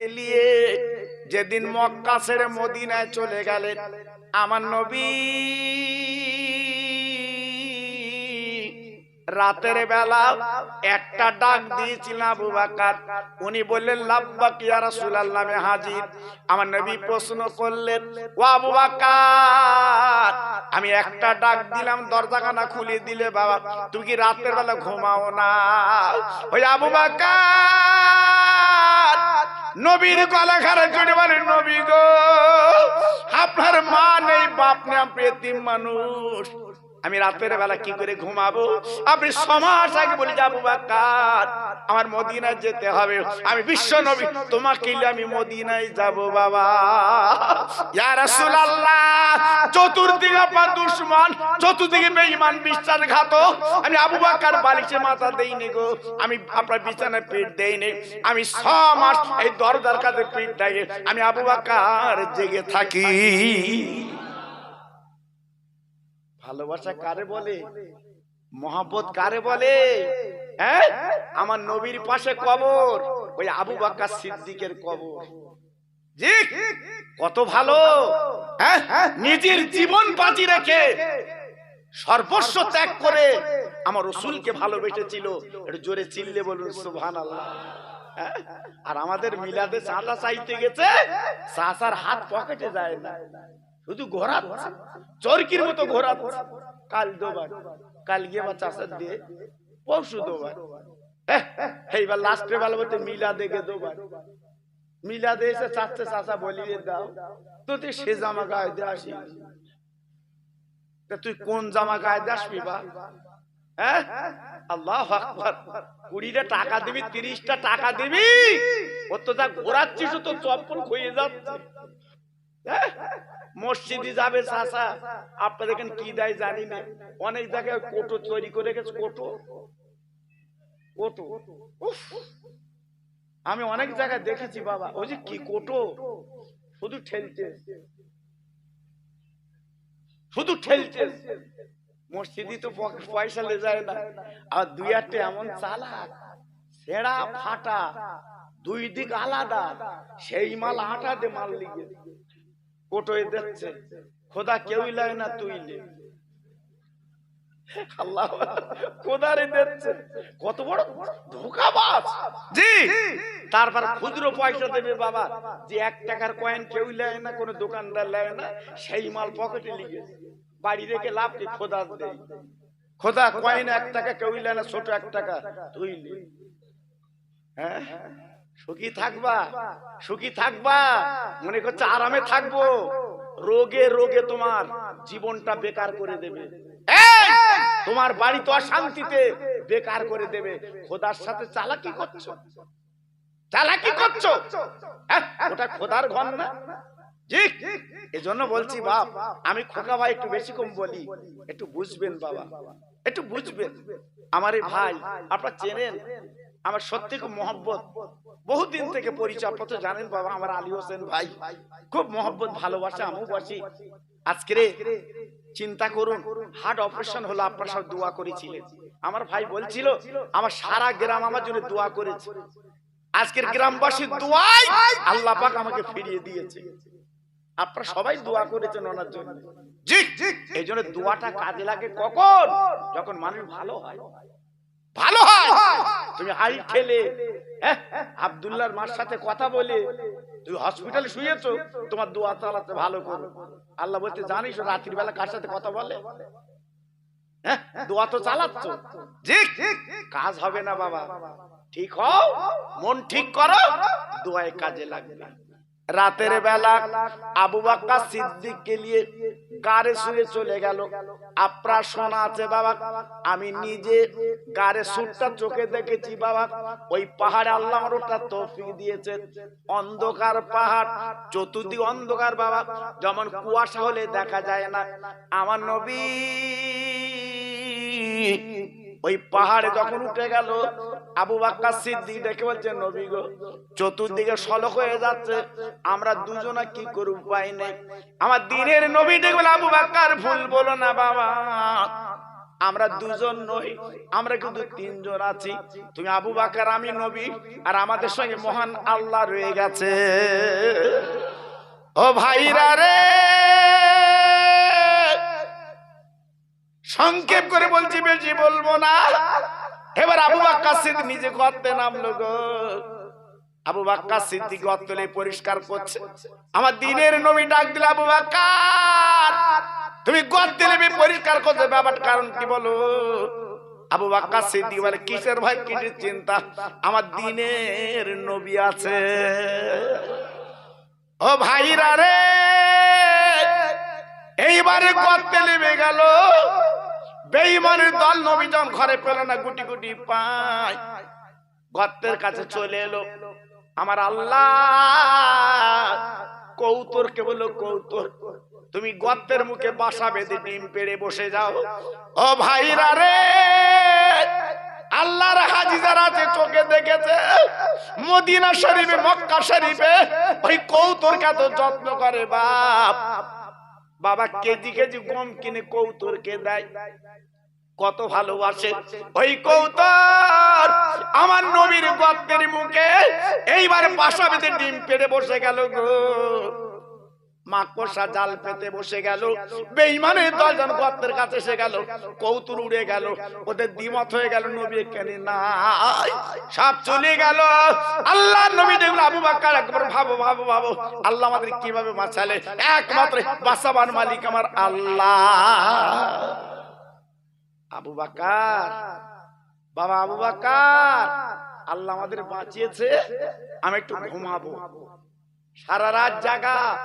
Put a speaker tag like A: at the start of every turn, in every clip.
A: এলিয়ে যেদিন মক্কা ছেড়ে মদিনায় চলে গেলেন আমার নবী রাতের বেলা একটা ডাক দিয়েছিলেন আবু বাকার। উনি বললেন, লাব্বাক ইয়া রাসূলুল্লাহ নামে হাজির। আমার নবী প্রশ্ন করলেন, ও আবু বাকার, আমি একটা ডাক দিলাম, দরজাখানা খুলে দিলে বাবা, তুমি কি রাতের বেলা ঘুমাও না? ওই আবু বাকার নবীর গলা খারা জুড়ে বলেন নবী গো আপনার মা নেই বাপ নেই আপনি মানুষ। আমি রাতের বেলা কি করে ঘুমাবো? আপনি সমাজ আগে বলে যাব বাকার আমার মদিনায় যেতে হবে। আমি বিশ্ব নবী, তোমাকে আমি মদিনায় যাব, বাবা। ইয়া রাসূলুল্লাহ, চতুর্দিকে আপনার দুশমন, চতুর্দিকে বেঈমান, বিশ্বাসঘাতক। আমি আবু বাকার বালিশে মাথা দেইনি গো। আমি আপনার বিছানায় পিঠ দেইনি। আমি ছ মাস এই দরজার কাছে পিঠ দেয় আমি আবু বাকার জেগে থাকি। ভালোবাসা কারে বলে? মহাব্বত কারে বলে? হ্যাঁ? আমার নবীর পাশে কবর। ওই আবু বাক্কা সিদ্দিকের কবর। জি! কত ভালো? হ্যাঁ? নিজের জীবন বাজি রেখে সর্বস্ব ত্যাগ করে আমার রসুলকে ভালোবেসেছিল। একটু জোরে চিল্লে বলুন সুবহান আর আমাদের মিলাদে চাঁদা চাইতে গেছে? চাষার হাত পকেটে যায় না। শুধু ঘোরা চরকির মতো ঘোরা কাল দোবার, কাল গিয়ে বা চাষার দিয়ে, পরশু দোবার। এইবার লাস্টে বেলা বলতে মিলা দেখে দোবার। মিলা দিয়ে চাচ্ছে চাষা বলিয়ে দাও তো তুই সে জামা গায়ে দিয়ে আসি। তুই কোন জামা গায়ে দিয়ে আসবি বা? হ্যাঁ? আল্লাহ কুড়িটা টাকা দিবি, তিরিশটা টাকা দিবি। ও তো যা ঘোরাচ্ছিস তো চপ্পল খুঁয়ে যাচ্ছে? মসজিদে যাবে চাষা আপনাদের এখানে কি দেয় জানি না। অনেক জায়গায় কোটো তৈরি করে গেছে কোটো। কোটো। আমি অনেক জায়গায় দেখেছি বাবা। ওই যে কি কোটো? শুধু ঠেলতে শুধু ঠেলতে মসজিদে তো পয়সা লে যায় না। আর দুই একটা এমন চালাক। ছেঁড়া ফাটা। দুই দিক আলাদা। সেই মাল আটাতে মাল লিগে কোটোয় দিচ্ছে। খোদা কেউই লাগে না তুই লে আল্লাহ কোদারে দিচ্ছে। কত বড় ধোকাবাজ। জি। তারপর খুচরো পয়সা দেবে বাবা। যে এক টাকার কয়েন কেউ নেয় না কোনো দোকানদার নেয় না সেই মাল পকেটে লিগে বাড়ি রেখে লাভ কি? খোদা দেয়। খোদা কয়েন এক টাকা কেউ নেয় না ছোট এক টাকা তুই নে। হ্যাঁ? সুখী থাকবা সুখী থাকবা মনে করছে আরামে থাকব। রোগে রোগে তোমার জীবনটা বেকার করে দেবে। তোমার বাড়ি তো অশান্তিতে বেকার করে দেবে। খোদার সাথে চালাকি করছ। চালাকি করছ। হ্যাঁ, ওটা খোদার ঘর না? এজন্য বলছি বাপ আমি খোকা ভাই একটু বেশি কম বলি। একটু বুঝবেন বাবা। একটু বুঝবেন। আমার এই ভাই আপনারা চেনেন? আমার সত্যি খুব মহব্বত। বহুদিন থেকে পরিচয় পত্র জানেন বাবা আমার আলী হোসেন ভাই। খুব মহব্বত, ভালোবাসা আমিও বাসি আজকে চিন্তা করুন, হার্ট অপারেশন হলো আপনার সব দোয়া করেছিলেন। আমার ভাই বলছিল, আমার সারা গ্রাম আমার জন্য দোয়া করেছে। আজকের গ্রামবাসীর দোয়াই আল্লাহ পাক আমাকে ফিরিয়ে দিয়েছে। আপনারা সবাই দোয়া করেছেন ওনার জন্য। এই জন্য দোয়াটা কাজে লাগে কখন? যখন মানুষ ভালো হয়। ভালো হয়। তুমি হাই খেলে। হ্যাঁ, আব্দুল্লাহর মার সাথে কথা বলে। তুমি হসপিটালে শুয়েছো তোমার দোয়া চালাতে ভালো করো। আল্লাহ বলতে জানিস রাত্রির বেলা কার সাথে কথা বলে? হ্যাঁ দোয়া তো চালাচ্ছ। কাজ হবে না বাবা। ঠিক হও মন ঠিক করো দোয়ায় কাজে লাগবে। রাতের বেলা আবু বাক্কা সিদ্দিককে নিয়ে গাড়ে শুয়ে চলে গেল। আপনার শোনা আছে বাবা। আমি নিজে গাড়ে সুরটা চোখে দেখেছি বাবা। ওই পাহাড়ে আল্লাহ তৌফিক দিয়েছে। অন্ধকার পাহাড়, চতুর্দিক অন্ধকার বাবা। যেমন কুয়াশা হলে দেখা যায় না। আমার নবী ওই পাহাড়ে যখন উঠে গেল আবু বলছে, নবী গো, চতুর্দিকে হয়ে যাচ্ছে, আমরা কি করব উপায় নেই। আমার দিনের নবী আবু বাক্কার ভুল বলো না বাবা, আমরা দুজন নই, আমরা কিন্তু তিনজন আছি। তুমি আবু বাকার আমি নবী, আর আমাদের সঙ্গে মহান আল্লাহ রয়ে গেছে। ও ভাইরা রে, সংক্ষেপ করে বলছি, বেশি বলব না। এবার আবু বাক্কা সিদ্দিক নিজে গর্তে নামলো গো। আবু বাক্কা সিদ্দিক গর্তলে পরিষ্কার করছে। আমার দিনের নবী ডাক দিল, আবু বাক্কার তুমি গর্তে নেমে পরিষ্কার করছে। ব্যাপার কারণ কি বলো? আবু বাক্কা সিদ্দিক বলে, কিসের ভাই, কিসের চিন্তা? আমার দিনের নবী আছে। ও ভাইরা রে, এইবারে গর্তে নেমে গেল। বেঈমানের দল নবী যখন ঘরে পেল না, গুটি গুটি পায় গর্তের কাছে চলে এলো। আমার আল্লাহ, কৌতর, কে বলল, কৌতর, তুমি গর্তের মুখে বাসা বেঁধে ডিম পেড়ে বসে যাও। ও ভাইরা রে, আল্লাহর হাজি যারা আছে, চোখে দেখেছে, মদিনা শরীফে, মক্কা শরীফে, ওই কৌতর কত যত্ন করে বাপ। বাবা কেজি কেজি গম কিনে কৌতরকে দেয়। কত ভালোবাসে। ওই কৌতর আমার নবীর গর্তের মুখে এইবার বাসা ডিম পেড়ে বসে গেল গো। মাকড়সা জাল পেতে বসে গেল। বেইমানের দশজন গর্তের কাছে এসে গেল। কৌতুর উড়ে গেল। ওদের দ্বিমত হয়ে গেল নবী কেন নাই। সব চলে গেল। আল্লাহ নবী দেখল আবু বাক্কার একবার ভাবো ভাবো ভাবো। আল্লাহ আমাদের কীভাবে বাঁচালে? একমাত্র বাসাবান মালিক আমার আল্লাহ। আবু বাকার। বাবা আবু বাকার। আল্লাহ আমাদের বাঁচিয়েছে। আমি একটু ঘুমাবো। সারা রাত জাগা।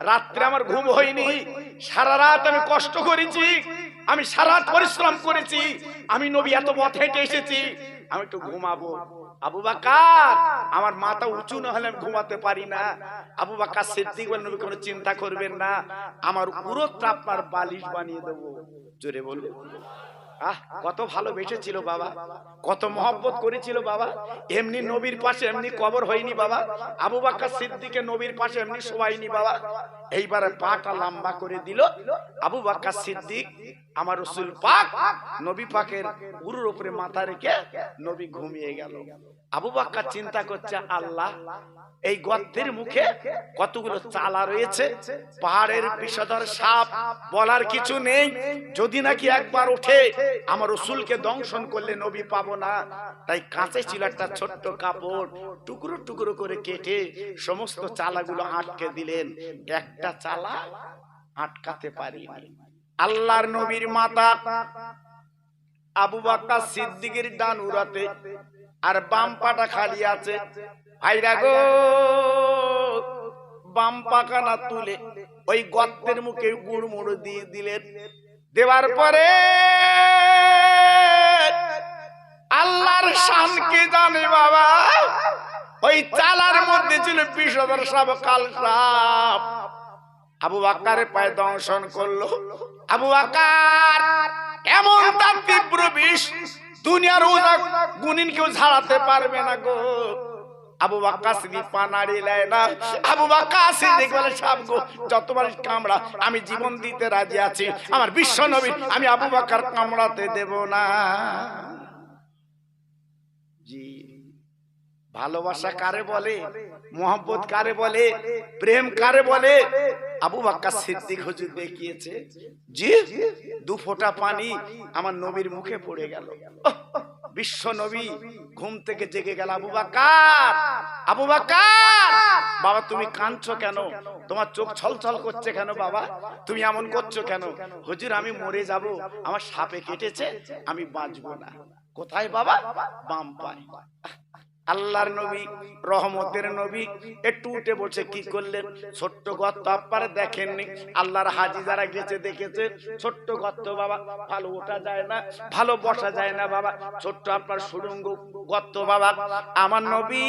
A: রাত্রে আমার ঘুম হয়নি। সারা রাত আমি কষ্ট করেছি। আমি সারা পরিশ্রম করেছি। আমি নবী এত পথ হেঁটে এসেছি। আমি একটু ঘুমাবো। আবু বাকার, আমার মাথা উঁচু না হলে আমি ঘুমাতে পারি না। আবু বাকার সিদ্দিক বলে, নবী, কোনো চিন্তা করবেন না। আমার উরতটা আপনার বালিশ বানিয়ে দেবো। জোরে বলবে আহ, কত ভালোবেসেছিল বাবা। কত মহব্বত করেছিল বাবা। এমনি নবীর পাশে এমনি কবর হয়নি বাবা। আবু বাক্কা সিদ্দিকে নবীর পাশে এমনি শোয়াইনি বাবা। এইবারে পাটা লম্বা করে দিল। আবু বাক্কা সিদ্দিক, আমার রসুল পাক, নবী পাকের উরুর উপরে মাথা রেখে নবী ঘুমিয়ে গেল। আবু বাক্কা চিন্তা করছে, আল্লাহ এই গর্তের মুখে কতগুলো চালা রয়েছে? পাহাড়ের বিষধর সাপ বলার কিছু নেই। যদি নাকি একবার ওঠে আমার রসুলকে দংশন করলে নবী পাবো না। তাই কাঁচে ছিল একটা ছোট্ট কাপড় টুকরো টুকরো করে কেটে সমস্ত চালাগুলো আটকে দিলেন। একটা চালা আটকাতে পারি আল্লাহর নবীর মাতা আবু বাক্কা সিদ্দিকের ডান উড়াতে আর বাম পাটা খালি আছে। ভাইরা গো, বাম পাখানা তুলে ওই গর্তের মুখে গুড়মুড় দিয়ে দিলেন। দেওয়ার পরে আল্লাহর শান কে জানে বাবা? ওই চালার মধ্যে ছিল হাজার সাপ কাল সাপ। আবু বাক্কারের পায়ে দংশন করল। আবু বাক্কার এমন তার তীব্র বিষ দুনিয়ার ওজা গুনিন কেউ ঝাড়াতে পারবে না গো। আবু বাক্কা সিদ্দিক পা নাড়িয়ে না। আবু বাক্কা সিদ্দিক বলে, সাপ গো যতবার কামড়া, আমি জীবন দিতে রাজি আছি। আমার বিশ্ব নবী, আমি আবু বাক্কার কামড়াতে দেব না। জি, ভালোবাসা কারে বলে? মোহাম্মত কারে বলে? প্রেম কারে বলে? আবু বাক্কা সিদ্দিক হুজুর দেখিয়েছে জি দু ফোঁটা পানি আমার নবীর মুখে পড়ে গেল। বিশ্ব নবী ঘুম থেকে জেগে গেল আবু বাক্কার আবু বাক্কার বাবা তুমি কাঁদছো কেন? তোমার চোখ ছলছল করছে কেন বাবা? তুমি এমন করছ কেন? হুজুর আমি মরে যাব আমার সাপে কেটেছে আমি বাঁচবো না। কোথায় বাবা? বাম পায়। আল্লাহর নবী, রহমতের নবী একটু উঠে বসে কি করলেন? ছোট্ট গর্ত আপার দেখেননি। আল্লাহর হাজি যারা গেছে, দেখেছে। ছোট্ট গর্ত, বাবা, ভালো ওঠা যায় না, ভালো বসা যায় না, বাবা। ছোট্ট আপনার সুরঙ্গ গর্ত, বাবা। আমার নবী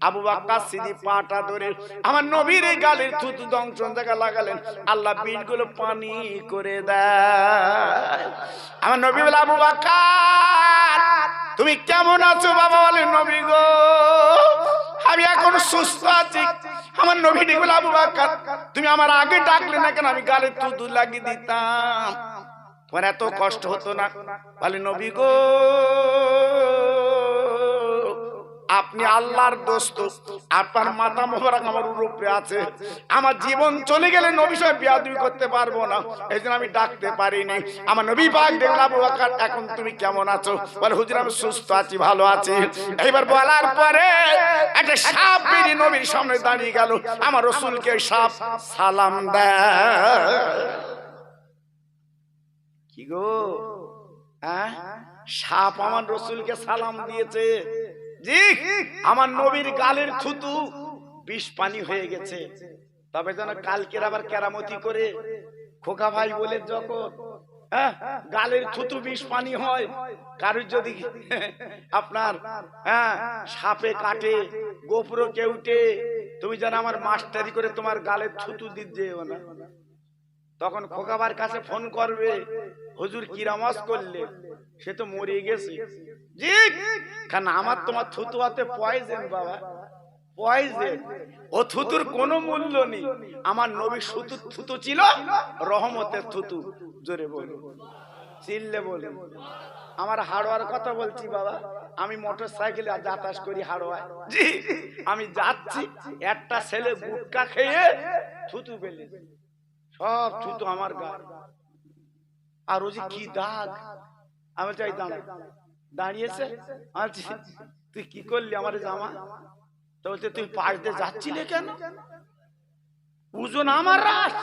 A: আবু বাক্কা সিদি পাটা ধরে আমার নবীর এই গালের থুতু দংশন জায়গা লাগালেন। আল্লাহ বীজগুলো পানি করে দেয়। আমার নবী বলে, আবু বাক্কার তুমি কেমন আছো বাবা? বলে, নবী গো, আমি এখন সুস্থ আছি। আমার নবী ডেকে আবু বাক্কার তুমি আমার আগে ডাকলে না কেন? আমি গালে তুদু লাগিয়ে দিতাম। তোমার এত কষ্ট হতো না। বলে, নবী গো আপনি আল্লাহর দোস্ত। আপনার মাথা মোবারক আমার উপরে আছে। আমার জীবন চলে গেলে নবী সাহেব বিয়াদবি করতে পারব না। এই জন্য আমি ডাকতে পারিনি। আমার নবী পাক দেখলাম এখন তুমি কেমন আছো? বলে, হুজুর, আমি সুস্থ আছি, ভালো আছি। এইবার বলার পরে একটা সাপ বেরিয়ে নবীর সামনে দাঁড়িয়ে গেল। আমার রসুলকে সাপ সালাম দেয়। কি গো? হ্যাঁ? সাপ আমার রসুলকে সালাম দিয়েছে। আমার নবীর গালের থুতু বিষ পানি হয়ে গেছে। তবে যেন কালকের আবার কেরামতি করে খোকা ভাই বলে যখন হ্যাঁ, গালের থুতু বিষ পানি হয় কারুর যদি আপনার হ্যাঁ সাপে কাটে গোপুর কেউটে তুমি যেন আমার মাস্টারি করে তোমার গালের থুতু দিতে যেও না। তখন খোকাবার কাছে ফোন করবে, হুজুর কিরামাস করলে? সে তো মরে গেছে। জি, কারণ আমার তোমার থুতু হাতে পয়জেন বাবা পয়জেন ও থুতুর কোনো মূল্য নেই। আমার নবী সুতু, থুতু ছিল রহমতের থুতু। জোরে বলুন। চিল্লে বলুন। আমার হাড়োয়ার কথা বলছি, বাবা। আমি মোটর সাইকেলে যাতায়াত করি হাড়োয়ায়। জি, আমি যাচ্ছি, একটা ছেলে গুটকা খেয়ে থুতু পেলে। সব থুতু আমার গা। আর ও যে কি দাগ? আমি চাই দাঁড়া। দাঁড়িয়েছে? আচ্ছা তুই কি করলি আমার জামা? তো বলছে তুই পাশ দিয়ে যাচ্ছিলে কেন? ওজন আমার রাস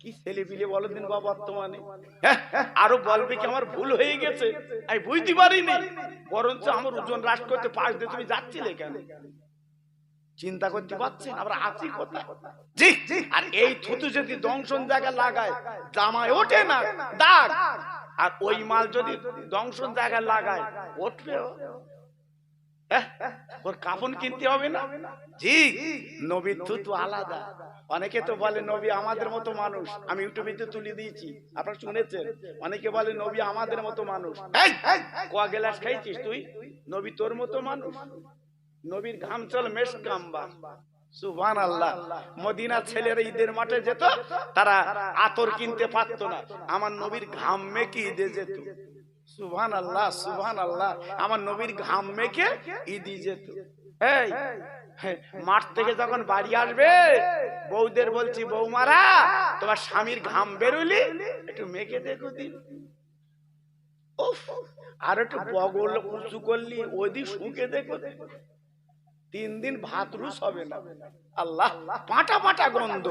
A: কি ছেলে পিলে বলো দিন বা বর্তমানে? হ্যাঁ, আরও বলবে কি আমার ভুল হয়ে গেছে? আমি বুঝতে পারিনি। বরঞ্চ আমার ওজন হ্রাস করতে পাশ দিয়ে তুমি যাচ্ছিলে কেন? চিন্তা করতে পারছেন? আমরা আছি কোথায়? জি আর এই থুতু যদি দংশন জায়গায় লাগায় জামায় ওঠে না দাগ। আর ওই মাল যদি দংশন জায়গায় লাগায় উঠবে হ্যাঁ? ওর কাপন কিনতে হবে না? জি নবীর থুতু আলাদা। অনেকে তো বলে নবী আমাদের মতো মানুষ। আমি ইউটিউবে তুলে দিয়েছি। আপনারা শুনেছেন? অনেকে বলে নবী আমাদের মতো মানুষ। কয়া গ্লাস খাইছিস তুই? নবী তোর মতো মানুষ। নবীর ঘাম চল মেশ গাম্বা সুবহান আল্লাহ মদিনা ছেলেরা ঈদের মাঠে যেত, তারা আতর কিনতে পারতো না। আমার নবীর ঘাম মেকে ঈদে যেত। সুবহান আল্লাহ সুবহান আল্লাহ আমার নবীর ঘাম মেখে ঈদি যেত। এই মাঠ থেকে যখন বাড়ি আসবে, বউদের বলছি, বৌমারা, তোমার স্বামীর ঘাম বেরোলি? একটু মেখে দেখো দিন। আর একটু বগল উঁচু করলি ওদিক শুকে দেখো তিন দিন ভাত রুস হবে না। আল্লাহ, পাটা পাটা গন্ধ।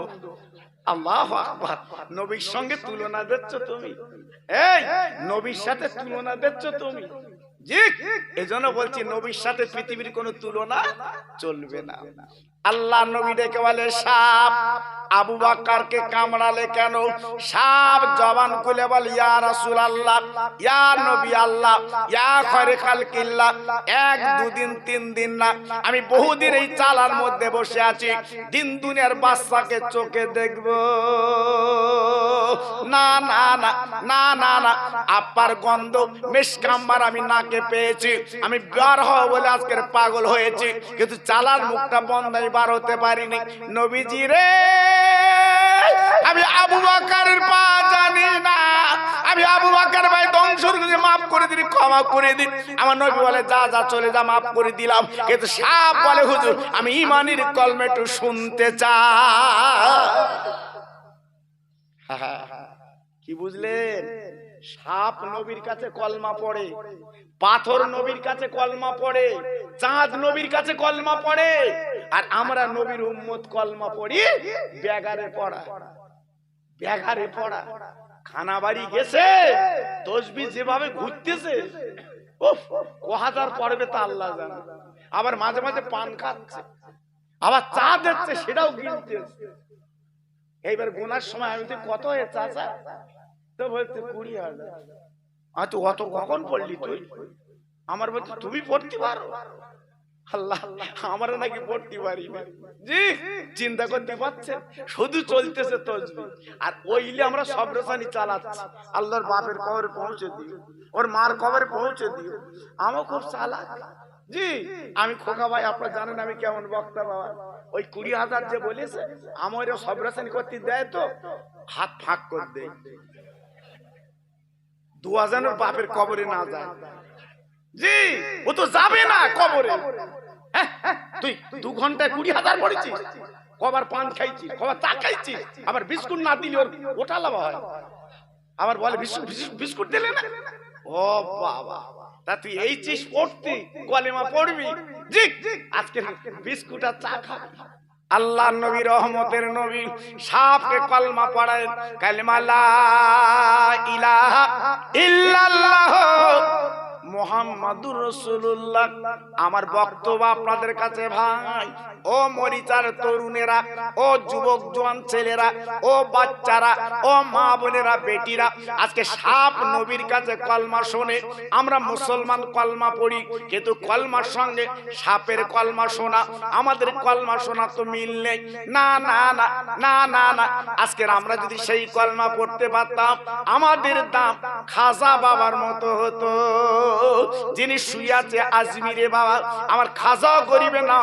A: আল্লাহ নবীর সঙ্গে তুলনা দেখছ তুমি? এই, নবীর সাথে তুলনা দেখছ তুমি? এজন্য বলছি, নবীর সাথে পৃথিবীর কোনো তুলনা চলবে না। আল্লাহ নবী ডেকে বলে, সাপ, আবু বাক্কারকে কামড়ালে কেন? সাপ জবান খুলে বল, ইয়া রাসূল আল্লাহ ইয়া নবী আল্লাহ, ইয়া খয়রে খালকিল্লাহ, এক, দুদিন, তিন দিন না। আমি বহুদিন এই চালার মধ্যে বসে আছি, দিন দুনিয়ার বাচ্চাকে চোখে দেখব। না না না না না না আপার গন্ধ মেশকাম্বার আমি নাকে পেয়েছি। আমি বার হওয়া বলে আজকের পাগল হয়েছি। কিন্তু চালার মুখটা বন্ধ বার হতে পারিনি। নবীজি রে, আমি আবু বাকারের পা জানি না। আমি আবু বাকার ভাই ধ্বংসর মাফ করে দিন ক্ষমা করে দিন আমার নবী বলে, যা যা, চলে যা, মাফ করে দিলাম। কিন্তু সাপ বলে, হুজুর, আমি ইমানের কলমে একটু শুনতে চাই। কি বুঝলেন? সাপ নবীর কাছে কলমা পড়ে পাথর নবীর কাছে কলমা পড়ে চাঁদ নবীর কাছে কলমা পড়ে আর আমরা নবীর উম্মত কলমা পড়ি ব্যাগারে পড়া। ব্যাগারে পড়া। খানা বাড়ি গেছে তসবি যেভাবে ঘুরতেছে হাজার পড়বে তা আল্লাহ জানে। আবার মাঝে মাঝে পান খাচ্ছে। আবার চা দিচ্ছে সেটাও গিলতেছে এইবার গোনার সময় আমি কত হয়ে চাচা? তো বলতে কুড়ি হাজার তো অত কখন পড়লি তুই। আমার বলতে তুমি পড়তে পারো? আল্লাহ, আমরা নাকি পড়তে পারি না। জি চিন্তা করতে পারছেন শুধু চলতেছে তসবি। আর ওইলে আমরা সব রসানি চালাচ্ছি। আল্লাহর বাপের কবরে পৌঁছে দিও। ওর মার কবরে পৌঁছে দিও। আমও খুব চালাক। জি, আমি খোকা ভাই, আপনারা জানেন আমি কেমন বক্তা বাবা। ওই কুড়ি হাজার যে বলেছে, আমারও সব রেশন করতে দেয় তো, হাত ফাঁক করে দেয়। দু হাজারের বাপের কবরে না যায়। জি ও তো যাবে না কবরে। হ্যাঁ, হ্যাঁ, তুই দু ঘন্টায় কুড়ি হাজার পড়েছিস। কবার পান খাইছিস কবার চা খাইছিস আবার বিস্কুট না দিলে ওর ওটা লাভ হয়। আবার বলে বিস্কুট দিলে না? ও বাবা তা তুই এই চিস পড়তি কলেমা পড়বি। জি আজকে বিস্কুট আর চা খা। আল্লাহ নবী রহমতের নবী সাপকে কলমা পড়ায় কালমা লা ইলাহা ইল্লাল্লাহ। মোহাম্মদুর রসুল্লাহ আমার বক্তব্য আপনাদের কাছে ভাই, ও মরিচার তরুণেরা, ও যুবক জোয়ান ছেলেরা, ও বাচ্চারা, ও মা বোনেরা, বেটিরা, আজকে সাপ নবীর কাছে কলমা শোনে। আমরা মুসলমান কলমা পড়ি, কিন্তু কলমার সঙ্গে সাপের কলমা শোনা, আমাদের কলমা শোনা তো মিল নেই। না না না না না না, আজকের আমরা যদি সেই কলমা পড়তে পারতাম, আমাদের দাম খাজা বাবার মতো হতো। যিনি শুয়ে আছে আজমিরে বাবা আমার খাজাও করিবে না।